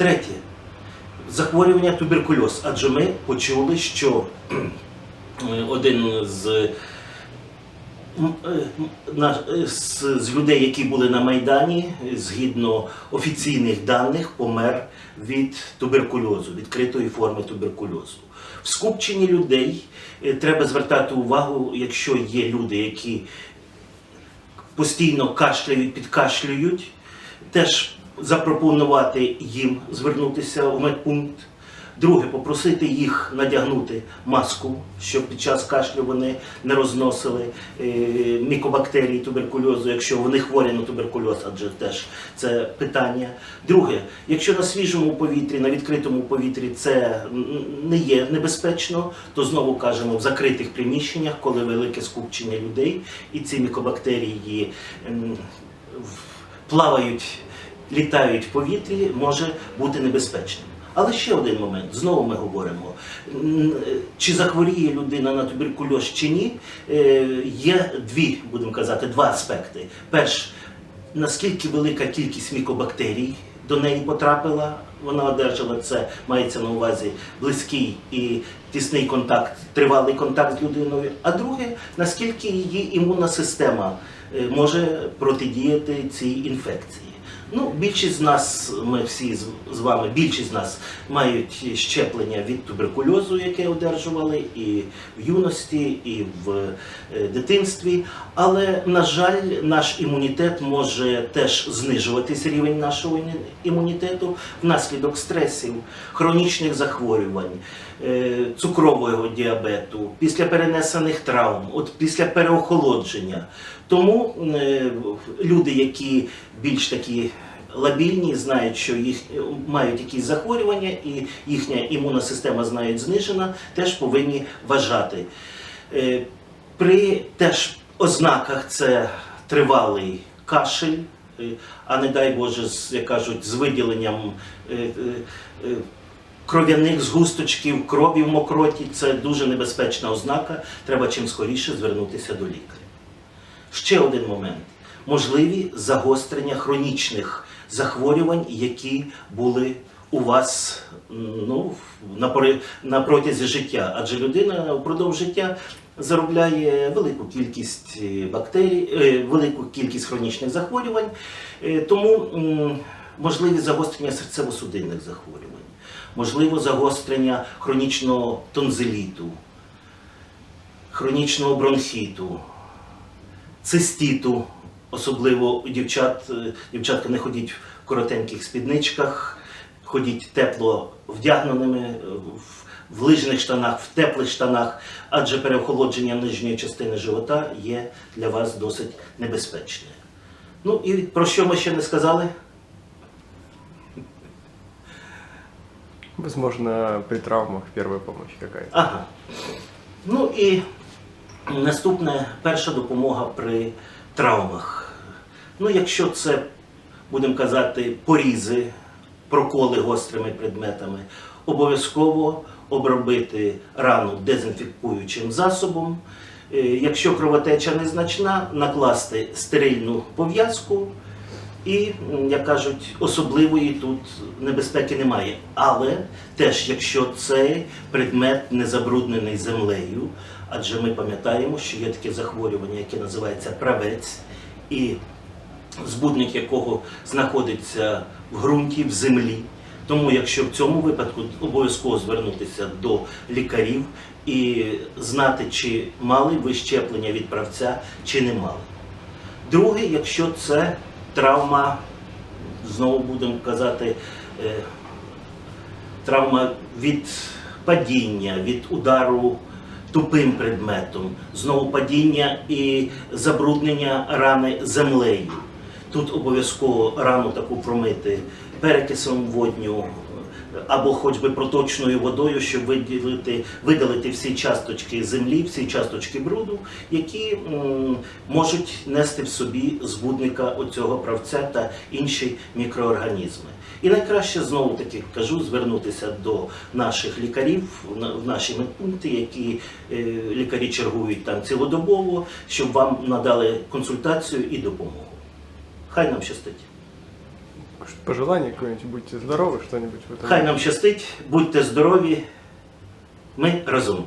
Третє. Захворювання туберкульоз. Адже ми почули, що е, один е, е, з, з людей, які були на Майдані, згідно офіційних даних, помер від туберкульозу, відкритої форми туберкульозу. В скупченні людей треба звертати увагу, якщо є люди, які постійно кашляють, підкашлюють, теж запропонувати їм звернутися в медпункт. Друге, попросити їх надягнути маску, щоб під час кашлю вони не розносили е, мікобактерії туберкульозу, якщо вони хворі на туберкульоз, адже теж це питання. Друге, якщо на свіжому повітрі, на відкритому повітрі це не є небезпечно, то знову кажемо в закритих приміщеннях, коли велике скупчення людей, і ці мікобактерії плавають, літають в повітрі, може бути небезпечним. Але ще один момент, знову ми говоримо, чи захворіє людина на туберкульоз чи ні, е, є дві, будемо казати, два аспекти. Перш, наскільки велика кількість мікобактерій до неї потрапила, вона одержала це, мається на увазі близький і тісний контакт, тривалий контакт з людиною. А друге, наскільки її імунна система е, може протидіяти цій інфекції. Ну, більшість з нас, ми всі з, вами, більшість з нас мають щеплення від туберкульозу, яке одержували і в юності, і в е, дитинстві. Але, на жаль, наш імунітет може теж знижуватись рівень нашого імунітету внаслідок стресів, хронічних захворювань, цукрового діабету, після перенесених травм, от після переохолодження. Тому е, люди, які більш такі лабільні, знають, що їх е, мають якісь захворювання, і їхня імунна система знають знижена, теж повинні вважати. Е, При теж ознаках це тривалий кашель, е, а не дай Боже, як кажуть, з виділенням е, е, е, кров'яних згусточків, крові в мокроті це дуже небезпечна ознака. Треба чим скоріше звернутися до лікаря. Ще один момент. Можливі загострення хронічних захворювань, які були у вас ну, на, протязі життя. Адже людина впродовж життя заробляє велику кількість е, бактерій, е, велику кількість хронічних захворювань, Е, тому можливі загострення серцево-судинних захворювань, можливо загострення хронічного тонзиліту, хронічного бронхіту, цистіту, особливо у дівчат, е, дівчатка не ходіть в коротеньких спідничках, ходіть тепло вдягненими, е, в, в лижних штанах, в теплих штанах, адже переохолодження нижньої частини живота є для вас досить небезпечне. Ну і про що ми ще не сказали? Возможно, при травмах первая помощь какая-то. Ага. Ну і наступне перша допомога при травмах. Ну, якщо це, будемо казати, порізи, проколи гострими предметами, обов'язково обробити рану дезінфікуючим засобом. Е, Якщо кровотеча незначна, накласти стерильну пов'язку. І, як кажуть, особливої тут небезпеки немає. Але теж, якщо цей предмет не забруднений землею, адже ми пам'ятаємо, що є таке захворювання, яке називається правець, і збудник якого знаходиться в ґрунті, в землі. Тому, якщо в цьому випадку обов'язково звернутися до лікарів і знати, чи мали ви щеплення від правця, чи не мали. Друге, якщо це травма, знову будемо казати, е, травма від падіння, від удару тупим предметом, знову падіння і забруднення рани землею. Тут обов'язково рану таку промити перекисом водню або хоч би проточною водою, щоб виділити, видалити всі часточки землі, всі часточки бруду, які м, можуть нести в собі збудника оцього правця та інші мікроорганізми. І найкраще знову таки кажу звернутися до наших лікарів в наші медпункти, які е, лікарі чергують там цілодобово, щоб вам надали консультацію і допомогу. Хай нам щастить. Пожелание какое-нибудь, будьте здоровы, что-нибудь в этом. Хай нам щастить, будьте здорові. Ми разом.